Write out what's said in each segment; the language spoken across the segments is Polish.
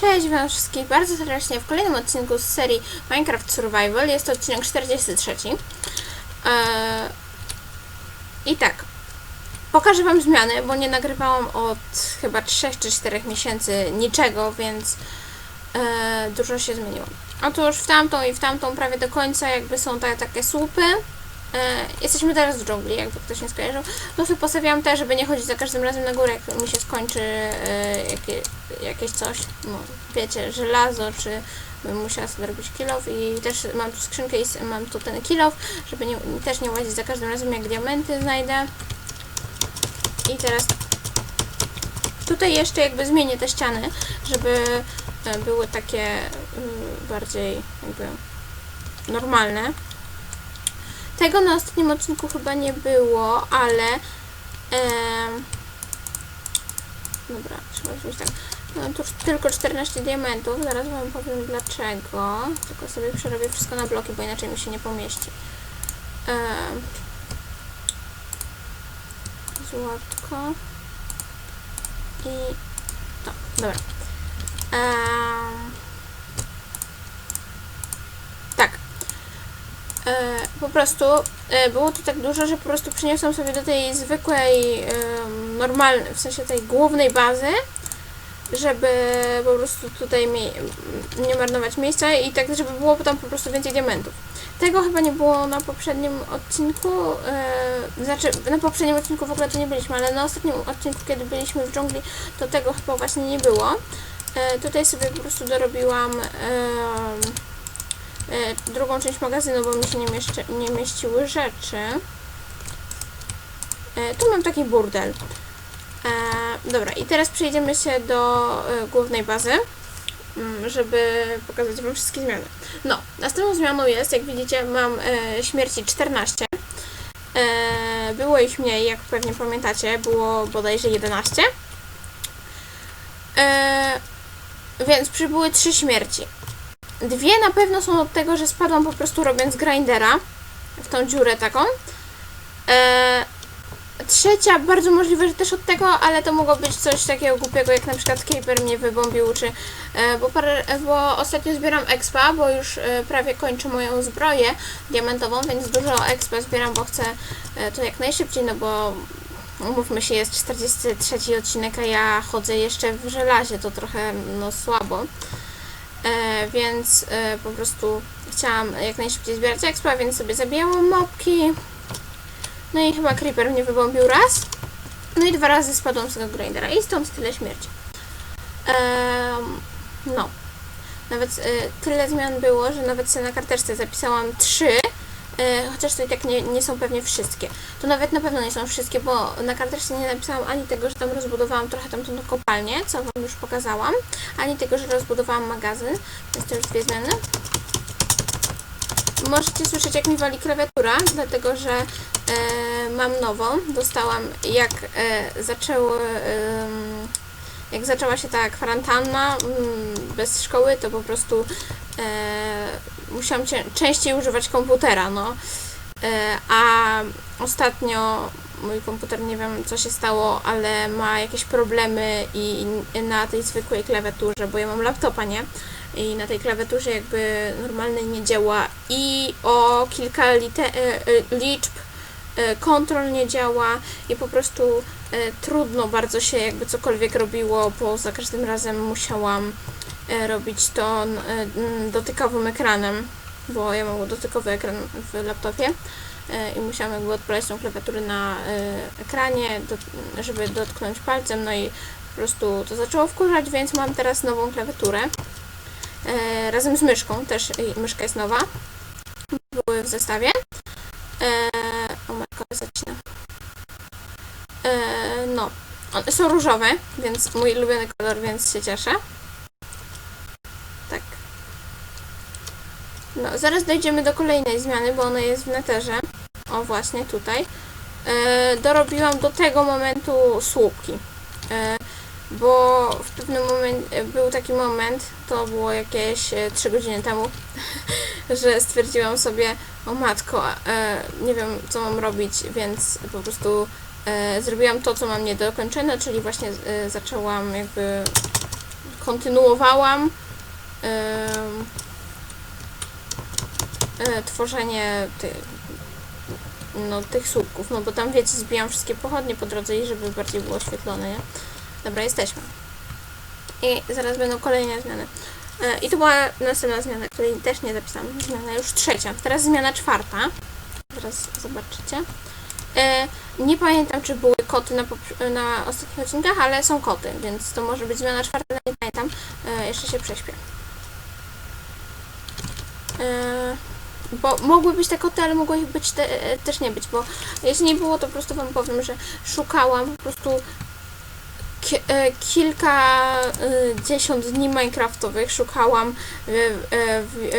Cześć wam wszystkich bardzo serdecznie w kolejnym odcinku z serii Minecraft Survival. Jest to odcinek 43. Eee, I tak, pokażę wam zmiany, bo nie nagrywałam od chyba 3 czy 4 miesięcy niczego, więc e, dużo się zmieniło. Otóż w tamtą i w tamtą prawie do końca jakby są te, takie słupy. E, jesteśmy teraz w dżungli, jakby ktoś nie skojarzył. Tu postawiłam te, żeby nie chodzić za każdym razem na górę, jak mi się skończy e, jakie, jakieś coś, no wiecie, żelazo, czy bym musiała sobie robić kilof i też mam tu skrzynkę i mam tu ten kilof, żeby nie, też nie łazić za każdym razem, jak diamenty znajdę. I teraz tutaj jeszcze jakby zmienię te ściany, żeby e, były takie y, bardziej jakby normalne. Tego na ostatnim odcinku chyba nie było, ale em, dobra, trzeba wziąć tak. Mam tu tylko 14 diamentów, zaraz wam powiem dlaczego. Tylko sobie przerobię wszystko na bloki, bo inaczej mi się nie pomieści. Em, złotko i to, dobra. Em, tak. E, po prostu e, było to tak dużo, że po prostu przeniosłam sobie do tej zwykłej, normalnej, w sensie tej głównej bazy, żeby po prostu tutaj nie marnować miejsca i tak, żeby było tam po prostu więcej diamentów. Tego chyba nie było na poprzednim odcinku, e, znaczy na poprzednim odcinku w ogóle to nie byliśmy, ale na ostatnim odcinku, kiedy byliśmy w dżungli, to tego chyba właśnie nie było. E, tutaj sobie po prostu dorobiłam e, drugą część magazynu, bo mi się nie, nie mieściły rzeczy. E, tu mam taki burdel. E, dobra, i teraz przejdziemy się do e, głównej bazy, mm, żeby pokazać Wam wszystkie zmiany. No, następną zmianą jest, jak widzicie, mam e, śmierci 14. E, było ich mniej, jak pewnie pamiętacie, było bodajże 11. E, więc przybyły 3 śmierci. Dwie na pewno są od tego, że spadłam po prostu robiąc grindera w tą dziurę taką. E, trzecia bardzo możliwe, że też od tego, ale to mogło być coś takiego głupiego, jak na przykład Caper mnie wybombił, czy e, bo, bo ostatnio zbieram expa, bo już e, prawie kończę moją zbroję diamentową, więc dużo expa zbieram, bo chcę e, to jak najszybciej, no bo umówmy się, jest 43 odcinek, a ja chodzę jeszcze w żelazie, to trochę no słabo. E, więc e, po prostu chciałam jak najszybciej zbierać expa, więc sobie zabijałam mopki. No i chyba creeper mnie wybombił raz. No i dwa razy spadłam z tego grindera i stąd tyle śmierci. No. Nawet e, tyle zmian było, że nawet sobie na karteczce zapisałam trzy. E, chociaż to i tak nie, nie są pewnie wszystkie. To nawet na pewno nie są wszystkie, bo na karteczce nie napisałam ani tego, że tam rozbudowałam trochę tamtą kopalnię, co Wam już pokazałam, ani tego, że rozbudowałam magazyn, więc to już dwie zmiany. Możecie słyszeć, jak mi wali klawiatura, dlatego że e, mam nową. Dostałam, jak e, zaczęły, em, jak zaczęła się ta kwarantanna mm, bez szkoły, to po prostu e, musiałam częściej używać komputera, no. E, a ostatnio mój komputer, nie wiem co się stało, ale ma jakieś problemy i i na tej zwykłej klawiaturze, bo ja mam laptopa, nie? I na tej klawiaturze jakby normalnej nie działa i o kilka lite- e, e, liczb kontrol nie działa i po prostu e, trudno bardzo się jakby cokolwiek robiło, bo za każdym razem musiałam e, robić to e, dotykowym ekranem, bo ja mam dotykowy ekran w laptopie e, i musiałam jakby odpalać tą klawiaturę na e, ekranie, żeby dotknąć palcem, no i po prostu to zaczęło wkurzać, więc mam teraz nową klawiaturę e, razem z myszką, też myszka jest nowa, były w zestawie. E, zacina. E, no, one są różowe, więc mój ulubiony kolor, więc się cieszę. Tak. No, zaraz dojdziemy do kolejnej zmiany, bo ona jest w neterze. O, właśnie tutaj. E, dorobiłam do tego momentu słupki. E, bo w pewnym momencie był taki moment, to było jakieś e, 3 godziny temu, że stwierdziłam sobie, o matko, e, nie wiem co mam robić, więc po prostu e, zrobiłam to, co mam niedokończone, czyli właśnie e, zaczęłam jakby kontynuowałam em, e, tworzenie ty, no, tych słupków, no bo tam wiecie, zbijam wszystkie pochodnie po drodze i żeby bardziej było oświetlone, nie? Dobra, jesteśmy. I zaraz będą kolejne zmiany. E, I to była następna zmiana, której też nie zapisałam. Zmiana już trzecia. Teraz zmiana czwarta. Zaraz zobaczycie. E, nie pamiętam, czy były koty na, na ostatnich odcinkach, ale są koty, więc to może być zmiana czwarta, ale nie pamiętam. E, jeszcze się prześpię. Bo mogły być te koty, ale mogło ich być te, też nie być, bo jeśli nie było, to po prostu wam powiem, że szukałam po prostu ki- e, kilka e, dziesiąt dni minecraftowych szukałam e,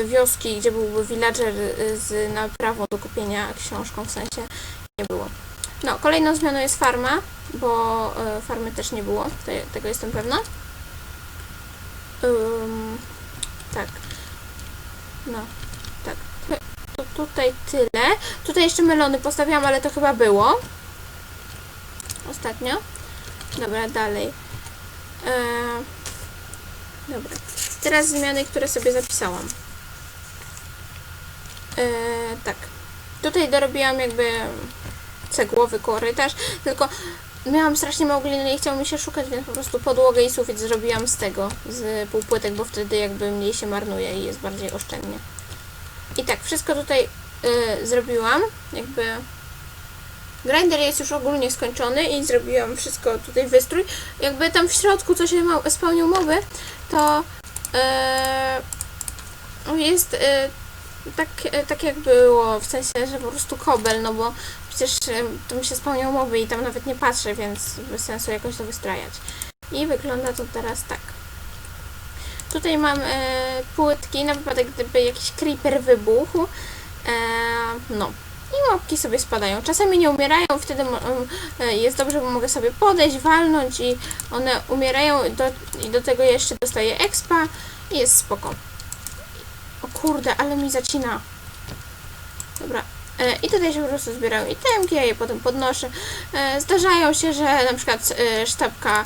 e, wioski, gdzie byłby villager z naprawą do kupienia książką, w sensie nie było. No, kolejną zmianą jest farma, bo farmy też nie było, te, tego jestem pewna. Ym, tak. No, tak. To tutaj tyle. Tutaj jeszcze melony postawiłam, ale to chyba było. Ostatnio. Dobra, dalej. Eee, dobra. Teraz zmiany, które sobie zapisałam. Eee, tak. Tutaj dorobiłam jakby cegłowy korytarz, tylko miałam strasznie mało gliny i chciało mi się szukać, więc po prostu podłogę i sufit zrobiłam z tego, z półpłytek, bo wtedy jakby mniej się marnuje i jest bardziej oszczędnie. I tak, wszystko tutaj y, zrobiłam, jakby grinder jest już ogólnie skończony i zrobiłam wszystko tutaj wystrój. Jakby tam w środku co się spełnił mowy, to y, jest y, tak, y, tak jak było, w sensie, że po prostu kobel, no bo przecież y, to mi się spełniał mowy i tam nawet nie patrzę, więc bez sensu jakoś to wystrajać. I wygląda to teraz tak. Tutaj mam e, płytki na wypadek, gdyby jakiś creeper wybuchł. E, no. I mopki sobie spadają. Czasami nie umierają, wtedy e, jest dobrze, bo mogę sobie podejść, walnąć i one umierają do, i do tego jeszcze dostaję expa i jest spoko. O kurde, ale mi zacina. Dobra. E, I tutaj się po prostu zbierają itemki, ja je potem podnoszę. E, Zdarzają się, że na przykład sztabka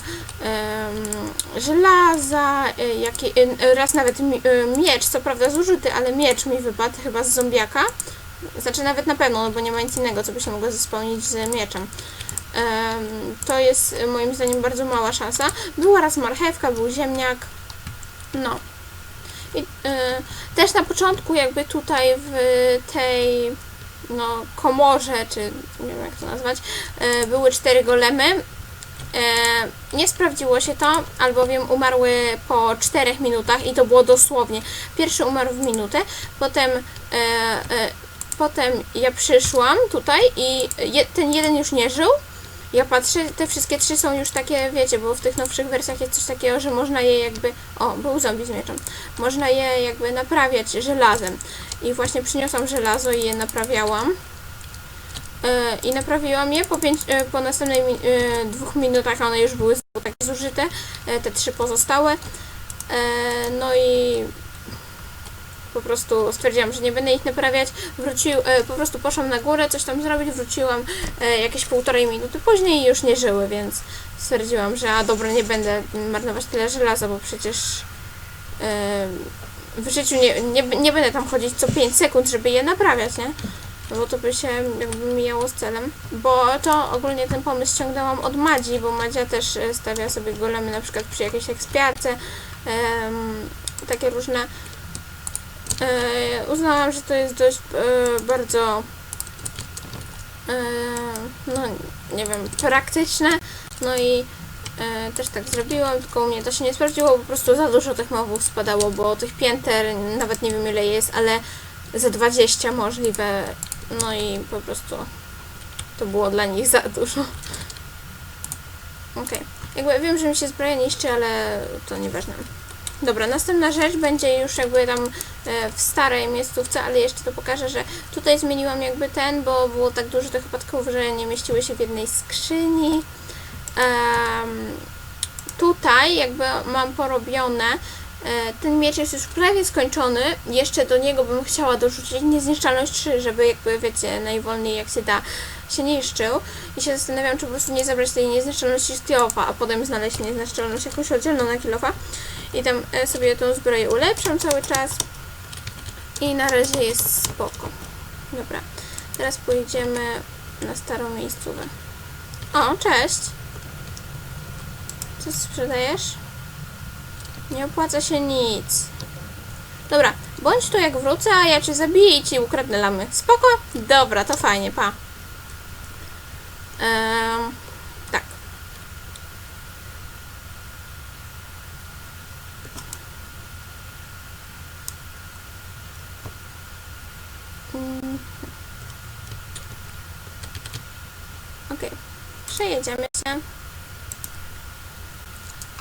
żelaza, jaki, raz nawet mi, miecz, co prawda zużyty, ale miecz mi wypadł chyba z zombiaka. Znaczy nawet na pewno, no bo nie ma nic innego, co by się mogło zespełnić z mieczem. Em, to jest e, moim zdaniem bardzo mała szansa. Była raz marchewka, był ziemniak. No. I, e, też na początku jakby tutaj w tej no, komorze, czy nie wiem jak to nazwać, e, były cztery golemy. Nie sprawdziło się to, albowiem umarły po 4 minutach i to było dosłownie. Pierwszy umarł w minutę, potem, potem ja przyszłam tutaj i je, ten jeden już nie żył. Ja patrzę, te wszystkie trzy są już takie, wiecie, bo w tych nowszych wersjach jest coś takiego, że można je jakby. O, był zombie z mieczem. Można je jakby naprawiać żelazem. I właśnie przyniosłam żelazo i je naprawiałam. E, I naprawiłam je po, pięć, e, po następnej mi, e, dwóch minutach, one już były takie zużyte, e, te trzy pozostałe. E, No i po prostu stwierdziłam, że nie będę ich naprawiać. Wrócił, e, po prostu poszłam na górę, coś tam zrobić, wróciłam e, jakieś półtorej minuty później i już nie żyły, więc stwierdziłam, że a dobra, nie będę marnować tyle żelaza, bo przecież e, w życiu nie, nie, nie będę tam chodzić co 5 sekund, żeby je naprawiać, nie? Bo to by się jakby mijało z celem. Bo to ogólnie ten pomysł ściągnęłam od Madzi, bo Madzia też stawia sobie golemy na przykład przy jakiejś ekspiarce, em, takie różne. E, uznałam, że to jest dość e, bardzo e, no nie wiem, praktyczne. No i e, też tak zrobiłam, tylko u mnie to się nie sprawdziło, po prostu za dużo tych mobów spadało, bo tych pięter nawet nie wiem ile jest, ale ze 20 możliwe. No i po prostu to było dla nich za dużo. Okej. Jakby wiem, że mi się zbroja niszczy, ale to nieważne. Dobra, następna rzecz będzie już jakby tam e, w starej miejscówce, ale jeszcze to pokażę, że tutaj zmieniłam jakby ten, bo było tak dużo tych odpadków, że nie mieściły się w jednej skrzyni. Em, tutaj jakby mam porobione E, ten miecz jest już prawie skończony. Jeszcze do niego bym chciała dorzucić niezniszczalność 3, żeby jakby, wiecie, najwolniej jak się da się niszczył. I się zastanawiam, czy po prostu nie zabrać tej niezniszczalności z kilofa, a potem znaleźć niezniszczalność jakąś oddzielną na kilofa. I tam e, sobie tą zbroję ulepszam cały czas. I na razie jest spoko. Dobra. Teraz pójdziemy na starą miejscówę. O, cześć! Co sprzedajesz? Nie opłaca się nic. Dobra, bądź tu jak wrócę, a ja cię zabiję i ci ukradnę lamy. Spoko? Dobra, to fajnie, pa. Em, tak. Mm. Okej, przejedziemy się.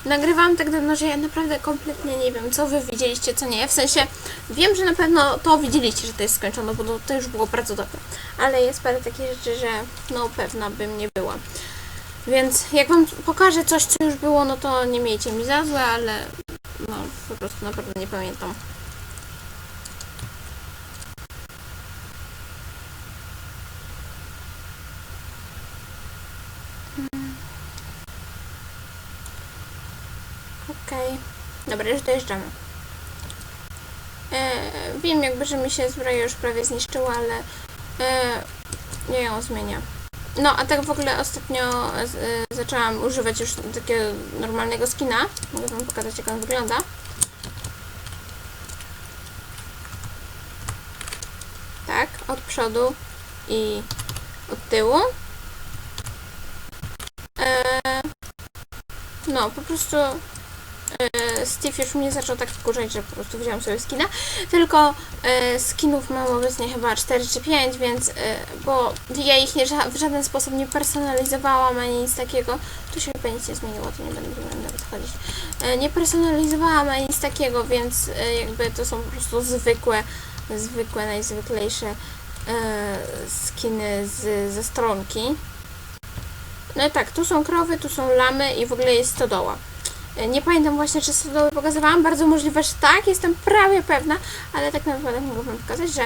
Nagrywam tak dawno, że ja naprawdę kompletnie nie wiem, co wy widzieliście, co nie. W sensie, wiem, że na pewno to widzieliście, że to jest skończone, bo to, już było bardzo dobre. Ale jest parę takich rzeczy, że no pewna bym nie była. Więc jak wam pokażę coś, co już było, no to nie miejcie mi za złe, ale no po prostu naprawdę nie pamiętam. Okej. Dobra, już dojeżdżamy. E, wiem jakby, że mi się zbroja już prawie zniszczyła, ale e, nie ją zmienia. No, a tak w ogóle ostatnio e, zaczęłam używać już takiego normalnego skina. Mogę wam pokazać, jak on wygląda. Tak, od przodu i od tyłu. E, no, po prostu e, Steve już mnie zaczął tak wkurzać, że po prostu wziąłem sobie skina. Tylko e, skinów mam obecnie chyba 4 czy 5, więc e, bo ja ich nie, w żaden sposób nie personalizowałam ani nic takiego. Tu się chyba nic nie zmieniło, to nie będę nawet chodzić. E, nie personalizowałam ani nic takiego, więc e, jakby to są po prostu zwykłe, zwykłe, najzwyklejsze e, skiny z, ze stronki. No i tak, tu są krowy, tu są lamy i w ogóle jest stodoła. E, Nie pamiętam właśnie, czy stodoły pokazywałam. Bardzo możliwe, że tak, jestem prawie pewna, ale tak naprawdę mogę wam pokazać, że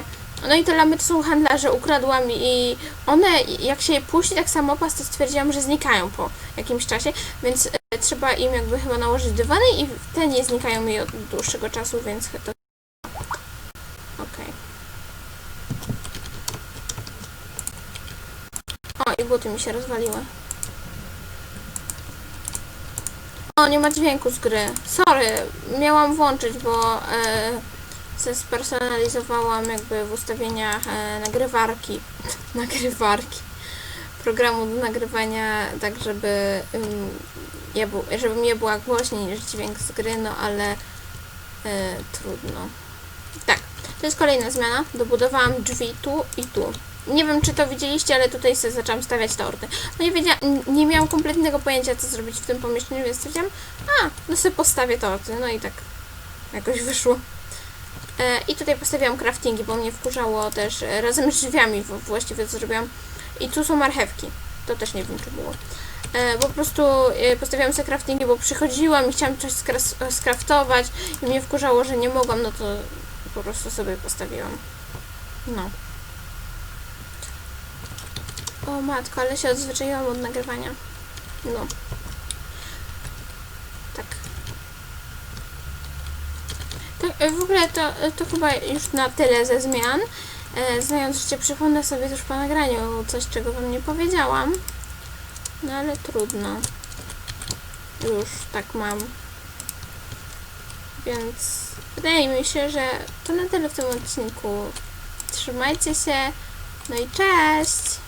no i te lamy to są handlarze, ukradłam i one, jak się je puści, tak samopas, to stwierdziłam, że znikają po jakimś czasie, więc e, trzeba im jakby chyba nałożyć dywany i te nie znikają mi od dłuższego czasu, więc to... Okej. O, i buty mi się rozwaliły. O, nie ma dźwięku z gry. Sorry, miałam włączyć, bo e, spersonalizowałam jakby w ustawieniach e, nagrywarki. nagrywarki. Programu do nagrywania, tak żeby, ym, ja bu, żeby mnie była głośniej niż dźwięk z gry, no ale e, trudno. Tak, to jest kolejna zmiana. Dobudowałam drzwi tu i tu. Nie wiem, czy to widzieliście, ale tutaj sobie zaczęłam stawiać torty. No nie wiedziałam, nie miałam kompletnego pojęcia, co zrobić w tym pomieszczeniu, więc stwierdziłam, a, no sobie postawię torty. No i tak jakoś wyszło. E, I tutaj postawiłam craftingi, bo mnie wkurzało też e, razem z drzwiami właściwie co zrobiłam. I tu są marchewki. To też nie wiem, czy było. E, po prostu e, postawiłam sobie craftingi, bo przychodziłam i chciałam coś skras- skraftować i mnie wkurzało, że nie mogłam, no to po prostu sobie postawiłam. No. O matko, ale się odzwyczaiłam od nagrywania. No. Tak. Tak, e, w ogóle to, to chyba już na tyle ze zmian. E, znając życie, przypomnę sobie już po nagraniu coś, czego wam nie powiedziałam. No ale trudno. Już tak mam. Więc wydaje mi się, że to na tyle w tym odcinku. Trzymajcie się. No i cześć!